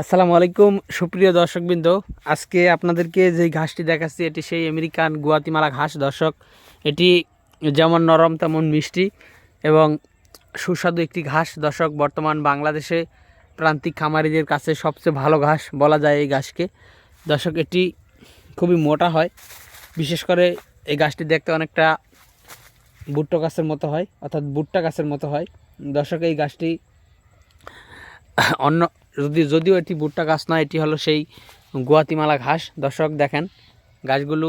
আসসালামু আলাইকুম, সুপ্রিয় দর্শকবৃন্দ। আজকে আপনাদেরকে যে ঘাসটি দেখাচ্ছি, এটি সেই আমেরিকান গুয়াতিমালা ঘাস। দর্শক, এটি যেমন নরম, তেমন মিষ্টি এবং সুস্বাদু একটি ঘাস। দর্শক, বর্তমান বাংলাদেশে প্রান্তিক খামারিদের কাছে সবচেয়ে ভালো ঘাস বলা যায় এই ঘাসকে। দর্শক, এটি খুবই মোটা হয়। বিশেষ করে এই গাছটি দেখতে অনেকটা ভুট্টো গাছের মতো হয়, অর্থাৎ ভুট্টা গাছের মতো হয়। দর্শক, এই গাছটি অন্য যদি যদিও এটি ভুট্টা গাছ নয় এটি হলো সেই গুয়াতিমালা ঘাস। দর্শক দেখেন, গাছগুলো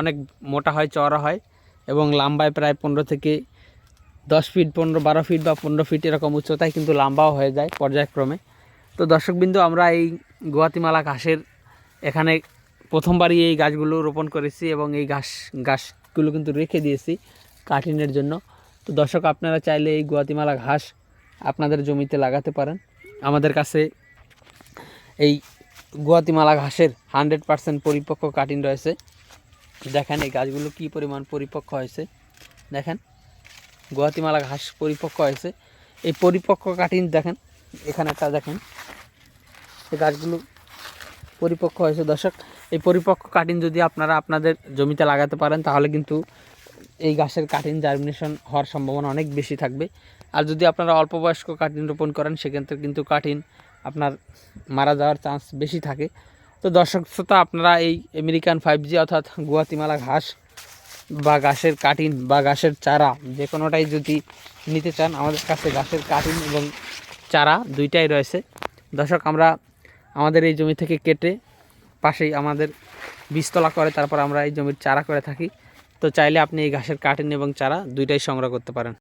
অনেক মোটা হয়, চওড়া হয় এবং লম্বায় প্রায় পনেরো থেকে দশ ফিট, পনেরো, বারো ফিট বা পনেরো ফিট এরকম উচ্চতায় কিন্তু লম্বাও হয়ে যায় পর্যায়ক্রমে। তো দর্শকবিন্দু, আমরা এই গুয়াতিমালা ঘাসের এখানে প্রথমবারই এই গাছগুলো রোপণ করেছি এবং এই ঘাস গাছগুলো কিন্তু রেখে দিয়েছি কাটিনের জন্য। তো দর্শক, আপনারা চাইলে এই গুয়াতিমালা ঘাস আপনাদের জমিতে লাগাতে পারেন। আমাদের কাছে এই গুয়াতিমালা ঘাসের হান্ড্রেড পার্সেন্ট পরিপক্ক কাটিন রয়েছে। দেখেন এই গাছগুলো কী পরিমাণ পরিপক্ক হয়েছে। দেখেন, গুয়াতিমালা ঘাস পরিপক্ক হয়েছে। এই পরিপক্ক কাটিন দেখেন, এখানে একটা দেখেন, এই গাছগুলো পরিপক্ক হয়েছে। দর্শক, এই পরিপক্ক কাটিন যদি আপনারা আপনাদের জমিতে লাগাতে পারেন, তাহলে কিন্তু এই গাছের কাটিন জার্মিনেশন হওয়ার সম্ভাবনা অনেক বেশি থাকবে। আর যদি আপনারা অল্প বয়স্ক কাটিন রোপণ করেন, সেক্ষেত্রে কিন্তু কাটিন আপনার মারা যাওয়ার চান্স বেশি থাকে। তো দর্শক শ্রোতা, আপনারা এই আমেরিকান ফাইভ জি অর্থাৎ গুয়াতিমালা ঘাস বা ঘাসের কাটিন বা ঘাসের চারা যে কোনোটাই যদি নিতে চান, আমাদের কাছে ঘাসের কাটিন এবং চারা দুইটাই রয়েছে। দর্শক, আমরা আমাদের এই জমি থেকে কেটে পাশেই আমাদের বীজতলা করে, তারপর আমরা এই জমির চারা করে থাকি। তো চাইলে আপনি এই ঘাসের কাটিন এবং চারা দুইটাই সংগ্রহ করতে পারেন।